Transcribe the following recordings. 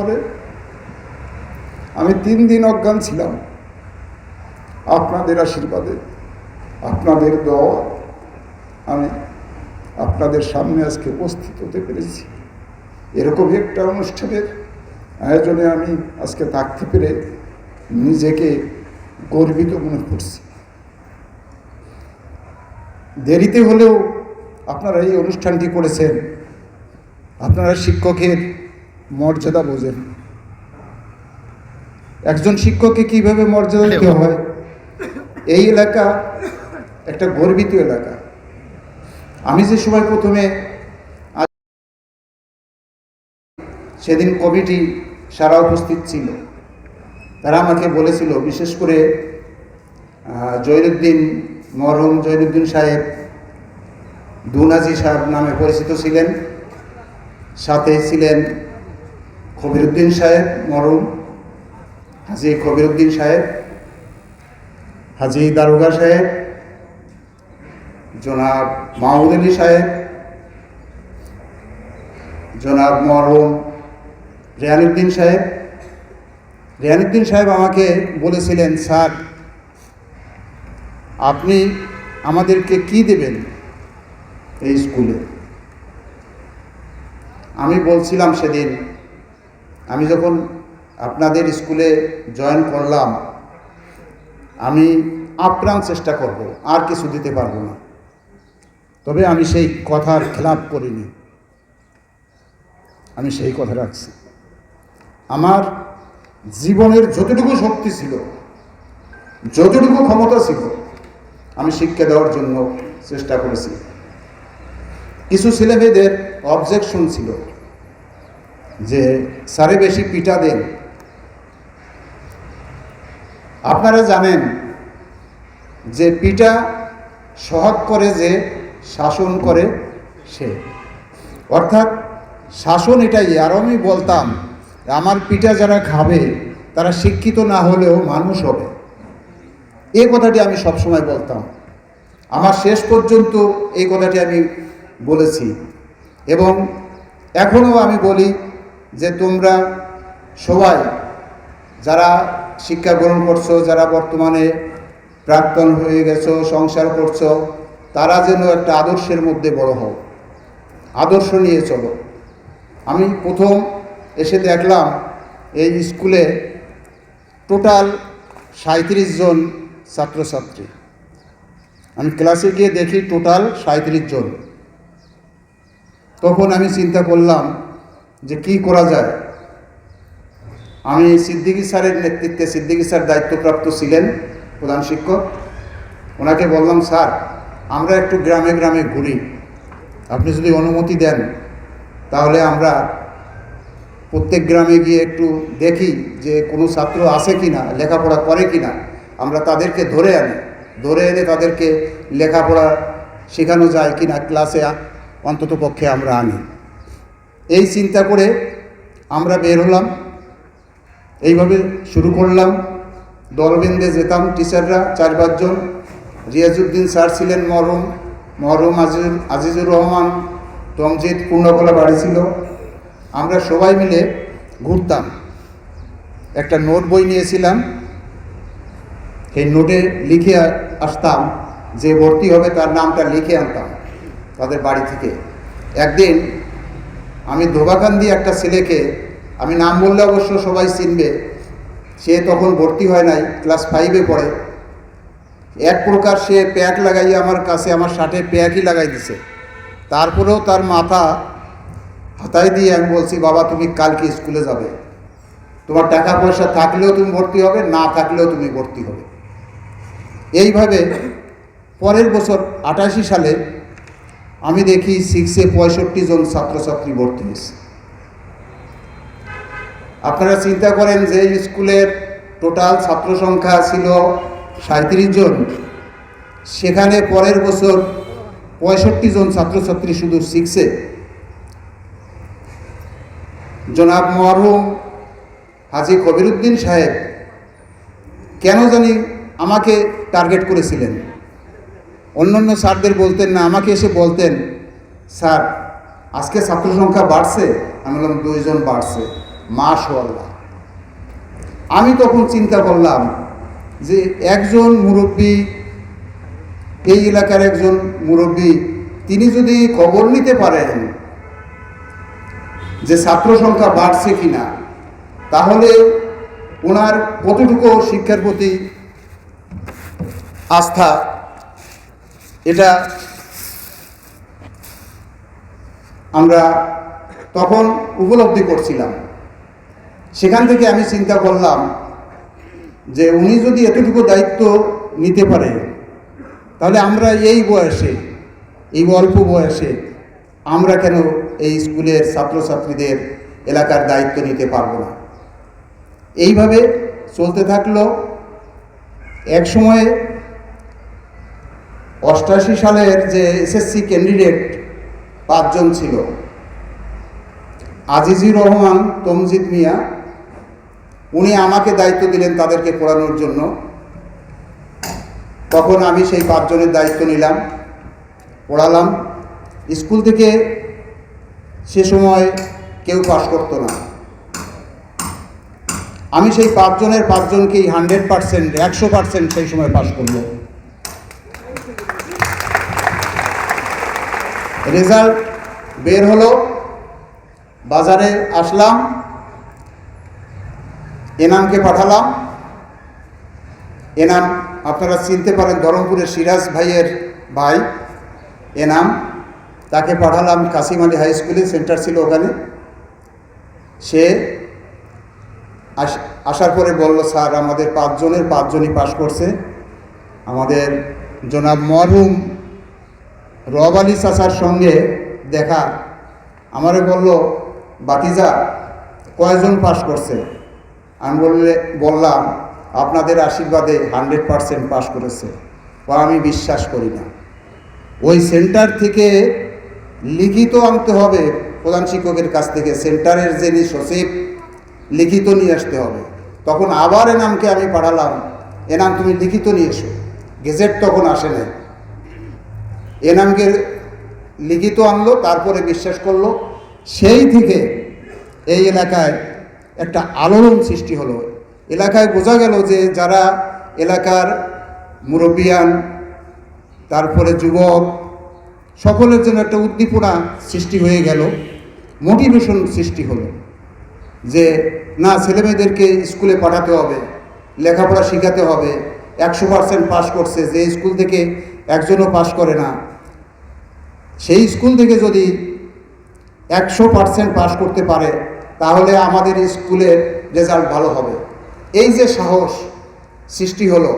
পরে আমি তিন দিন অজ্ঞান ছিলাম। আপনাদের আশীর্বাদে, আপনাদের দোয়া, আমি আপনাদের সামনে আজকে উপস্থিত হতে পেরেছি। এরকমই একটা অনুষ্ঠানের আয়োজনে আমি আজকে থাকতে পেরে নিজেকে গর্বিত মনে করছি। দেরিতে হলেও আপনারা এই অনুষ্ঠানটি করেছেন। আপনারা শিক্ষকের মর্যাদা বোঝেন একজন শিক্ষককে কীভাবে মর্যাদা দিতে হয়? এই এলাকা একটা গর্বিত এলাকা। আমি যে সময় প্রথমে সেদিন কমিটি সারা উপস্থিত ছিল। তারা আমাকে বলেছিল বিশেষ করে আহ, জৈনুদ্দিন মরহুম জৈনুদ্দিন সাহেব দুনাজি সাহেব নামে পরিচিত ছিলেন সাথে ছিলেন খবিরুদ্দিন সাহেব মরম হাজি খবিরুদ্দিন সাহেব, হাজি দারোগা সাহেব, জনাব মাহমুদ আলী সাহেব, জনাব মরম রেহানুদ্দিন সাহেব। রেহানুদ্দিন সাহেব আমাকে বলেছিলেন, স্যার, আপনি আমাদেরকে কি দেবেন এই স্কুলে? আমি বলছিলাম সেদিন আমি যখন আপনাদের স্কুলে জয়েন করলাম, আমি আপ্রাণ চেষ্টা করব, আর কিছু দিতে পারব না। তবে আমি সেই কথার খেলাপ করিনি। আমি সেই কথা রাখছি। আমার জীবনের যতটুকু শক্তি ছিল, যতটুকু ক্ষমতা ছিল, আমি শিক্ষা দেওয়ার জন্য চেষ্টা করেছি। কিছু ছেলেমেয়েদের অবজেকশন ছিল। যে, স্যারে বেশি পিটা দেন। আপনারা জানেন যে পিটা সহজ করে যে শাসন করে সে। অর্থাৎ শাসন এটাই, আর আমি বলতাম, আমার পিঠা যারা খাবে, তারা শিক্ষিত না হলেও মানুষ হবে। এই কথাটি আমি সবসময় বলতাম। আমার শেষ পর্যন্ত এই কথাটি আমি বলেছি। এবং এখনও আমি বলি যে তোমরা সবাই যারা শিক্ষা গ্রহণ করছ, যারা বর্তমানে প্রাক্তন হয়ে গেছো, সংসার করছ, তারা যেন একটা আদর্শের মধ্যে বড় হও। আদর্শ নিয়ে চলো। আমি প্রথম এসে দেখলাম এই স্কুলে টোটাল সাঁত্রিশ জন ছাত্রছাত্রী। আমি ক্লাসে গিয়ে দেখি টোটাল সাঁত্রিশ জন। তখন আমি চিন্তা করলাম যে কি করা যায়। আমি সিদ্দিকী স্যারের নেতৃত্বে সিদ্দিকী স্যার দায়িত্বপ্রাপ্ত ছিলেন প্রধান শিক্ষক। ওনাকে বললাম, স্যার, আমরা একটু গ্রামে গ্রামে ঘুরি। আপনি যদি অনুমতি দেন, তাহলে আমরা প্রত্যেক গ্রামে গিয়ে একটু দেখি যে কোনো ছাত্র আছে কি না, লেখাপড়া করে কি না। আমরা তাদেরকে ধরে আনি। ধরে এনে তাদেরকে লেখাপড়া শেখানো যায় কি না, ক্লাসে অন্তত পক্ষে আমরা আনি। এই চিন্তা করে আমরা বের হলাম। এইভাবে শুরু করলাম। দলবেন্দে যেতাম, টিচাররা চার পাঁচজন রিয়াজুদ্দিন স্যার ছিলেন মরম মরহুম আজিজুর আজিজুর রহমান, তমজিৎ পূর্ণকলা বাড়ি ছিল। আমরা সবাই মিলে ঘুরতাম। একটা নোট বই নিয়েছিলাম। সেই নোটে লিখে আসতাম যে ভর্তি হবে, তার নামটা লিখে আনতাম তাদের বাড়ি থেকে। একদিন আমি ধোবাকান্দি একটা ছেলেকে, আমি নাম বললে অবশ্য সবাই চিনবে, সে তখন ভর্তি হয় নাই, ক্লাস ফাইভে পড়ে। এক প্রকার সে প্যাক লাগাইয়ে আমার কাছে, আমার শার্টে প্যাকই লাগাই দিছে। তারপরেও তার মাথা হাতায় দিয়ে আমি বলছি, বাবা, তুমি কালকে স্কুলে যাবে। তোমার টাকা পয়সা থাকলেও তুমি ভর্তি হবে, না থাকলেও তুমি ভর্তি হবে। এইভাবে পরের বছর আটাশি সালে আমি দেখি সিক্সে পঁয়ষট্টি জন ছাত্রছাত্রী ভর্তি হয়েছে। আপনারা চিন্তা করেন যে স্কুলের টোটাল ছাত্র সংখ্যা ছিল সাঁত্রিশ জন। সেখানে পরের বছর পঁয়ষট্টি জন ছাত্রছাত্রী শুধু সিক্সে জনাব মরহুম হাজি কবিরুদ্দিন সাহেব, কেন জানি আমাকে টার্গেট করেছিলেন। অন্যান্য স্যারদের বলতেন না, আমাকে এসে বলতেন, স্যার, আজকে ছাত্র সংখ্যা বাড়ছে? আমি বললাম, দুইজন বাড়ছে মাশাল্লাহ আমি তখন চিন্তা করলাম যে একজন মুরব্বী, এই এলাকার একজন মুরব্বী, তিনি যদি খবর নিতে পারেন যে ছাত্র সংখ্যা বাড়ছে কি না তাহলে ওনার কতটুকু শিক্ষার প্রতি আস্থা এটা আমরা তখন উপলব্ধি করছিলাম। সেখান থেকে আমি চিন্তা করলাম যে উনি যদি এতটুকু দায়িত্ব নিতে পারে, তাহলে আমরা এই বয়সে, এই অল্প বয়সে আমরা কেন এই স্কুলের ছাত্রছাত্রীদের এলাকার দায়িত্ব নিতে পারব না? এইভাবে চলতে থাকল। এক সময়ে অষ্টাশি সালের যে এসএসসি ক্যান্ডিডেট পাঁচজন ছিল, আজিজুর রহমান তমজিদ মিয়া, উনি আমাকে দায়িত্ব দিলেন তাদেরকে পড়ানোর জন্য। তখন আমি সেই পাঁচজনের দায়িত্ব নিলাম, পড়ালাম। স্কুল থেকে সে সময় কেউ পাশ করতো না। আমি সেই পাঁচজনের পাঁচজনকেই হান্ড্রেড পার্সেন্ট একশো পার্সেন্ট সেই সময় পাশ করল রেজাল্ট বের হলো। বাজারে আসলাম। এনামকে পাঠালাম। এনাম, আপনারা চিনতে পারেন, ধরমপুরের সিরাজ ভাইয়ের ভাই, এনাম। তাকে পাঠালাম কাসিম আলী হাই স্কুলে, সেন্টার ছিল ওখানে। সে আস- আসার পরে বলল, স্যার, আমাদের পাঁচজনের পাঁচজনই পাশ করছে। আমাদের জনাব মরহুম রব আলী চাচার সঙ্গে দেখা। আমারে বলল, বাতিজা, কয়জন পাশ করছে? আমি বললে, বললাম, আপনাদের আশীর্বাদে হান্ড্রেড পারসেন্ট পাশ করেছে। বা আমি বিশ্বাস করি না। ওই সেন্টার থেকে লিখিত আনতে হবে। প্রধান শিক্ষকের কাছ থেকে সেন্টারের যিনি সচিব, লিখিত নিয়ে আসতে হবে। তখন আবার এনামকে আমি পাঠালাম। এনাম, তুমি লিখিত নিয়ে এসো। গেজেট তখন আসে নাই। এনামকে লিখিত আনলো, তারপরে বিশ্বাস করল। সেই থেকে এই এলাকায় একটা আলোড়ন সৃষ্টি হলো। এলাকায় বোঝা গেল যে যারা এলাকার মুরব্বিয়ান, তারপরে যুবক, সকলের জন্য একটা উদ্দীপনা সৃষ্টি হয়ে গেল মোটিভেশন সৃষ্টি হলো যে, না, ছেলেমেয়েদেরকে স্কুলে পাঠাতে হবে, লেখাপড়া শেখাতে হবে, একশো পার্সেন্ট পাস করছে, যে স্কুল থেকে একজনও পাস করে না। সেই স্কুল থেকে যদি একশো পার্সেন্ট পাস করতে পারে, তাহলে আমাদের স্কুলের রেজাল্ট ভালো হবে। এই যে সাহস সৃষ্টি হলো,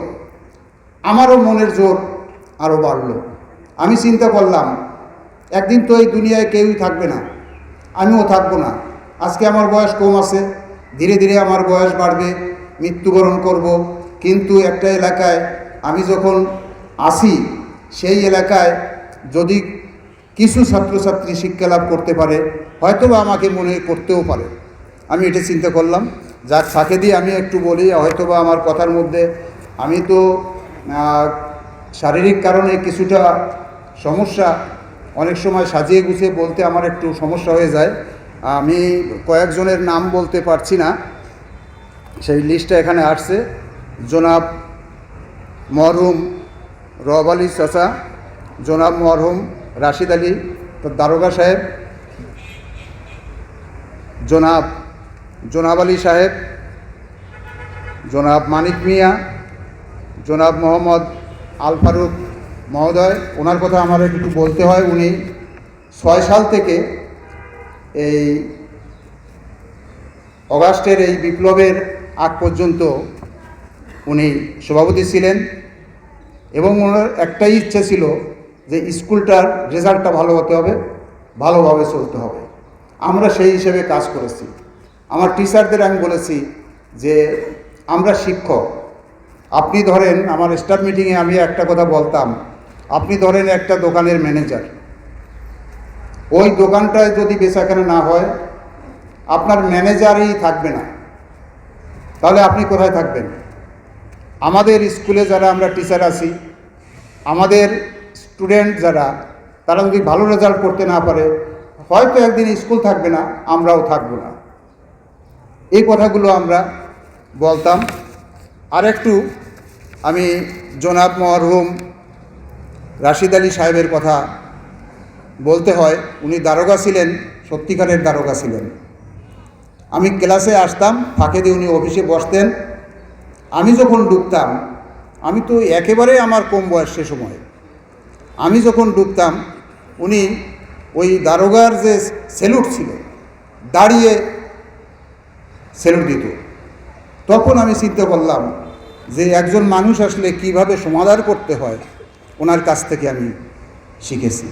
আমারও মনের জোর আরও বাড়লো। আমি চিন্তা করলাম, একদিন তো এই দুনিয়ায় কেউই থাকবে না, আমিও থাকব না। আজকে আমার বয়স কম আছে, ধীরে ধীরে আমার বয়স বাড়বে, মৃত্যুবরণ করব। কিন্তু একটা এলাকায় আমি যখন আসি, সেই এলাকায় যদি কিছু ছাত্রছাত্রী শিক্ষা লাভ করতে পারে, হয়তোবা আমাকে মনে করতেও পারে। আমি এটা চিন্তা করলাম যার ফাঁকে দিয়ে আমি একটু বলি, হয়তোবা আমার কথার মধ্যে আমি তো শারীরিক কারণে কিছুটা সমস্যা অনেক সময় সাজিয়ে গুছিয়ে বলতে আমার একটু সমস্যা হয়ে যায়। আমি কয়েকজনের নাম বলতে পারছি না, সেই লিস্টটা এখানে আসছে। জনাব মরহুম রব আলী চাচা, জনাব মরহুম রাশিদ আলী, তার দারোগা সাহেব, জনাব জনাব আলী সাহেব, জনাব মানিক মিয়া, জনাব মোহাম্মদ আল ফারুক মহোদয়, ওনার কথা আমার একটু বলতে হয়। উনি ছয় সাল থেকে এই অগাস্টের এই বিপ্লবের আগ পর্যন্ত উনি সভাপতি ছিলেন এবং ওনার একটাই ইচ্ছে ছিল যে স্কুলটার রেজাল্টটা ভালো হতে হবে, ভালোভাবে চলতে হবে। আমরা সেই হিসেবে কাজ করেছি। আমার টিচারদের আমি বলেছি যে, আমরা শিক্ষক। আপনি ধরেন আমার স্টাফ মিটিংয়ে আমি একটা কথা বলতাম, আপনি ধরেন একটা দোকানের ম্যানেজার ওই দোকানটায় যদি বেচাকেনা না হয়, আপনার ম্যানেজারই থাকবে না। তাহলে আপনি কোথায় থাকবেন? আমাদের স্কুলে যারা আমরা টিচার আছি, আমাদের স্টুডেন্ট যারা, তারা যদি ভালো রেজাল্ট করতে না পারে, হয়তো একদিন স্কুল থাকবে না, আমরাও থাকব না। এই কথাগুলো আমরা বলতাম। আর একটু আমি জনাব মরহুম রাশিদ আলী সাহেবের কথা বলতে হয়। উনি দারোগা ছিলেন, সত্যিকারের দারোগা ছিলেন। আমি ক্লাসে আসতাম, ফাঁকে দিয়ে উনি অফিসে বসতেন। আমি যখন ডুবতাম, আমি তো একেবারে আমার কম বয়স সে সময়। আমি যখন ডুবতাম উনি ওই দারোগার যে সেলুট ছিল, দাঁড়িয়ে সেলুট দিত। তখন আমি চিন্তা করলাম যে একজন মানুষ আসলে কীভাবে সমাধান করতে হয়, ওনার কাছ থেকে আমি শিখেছি।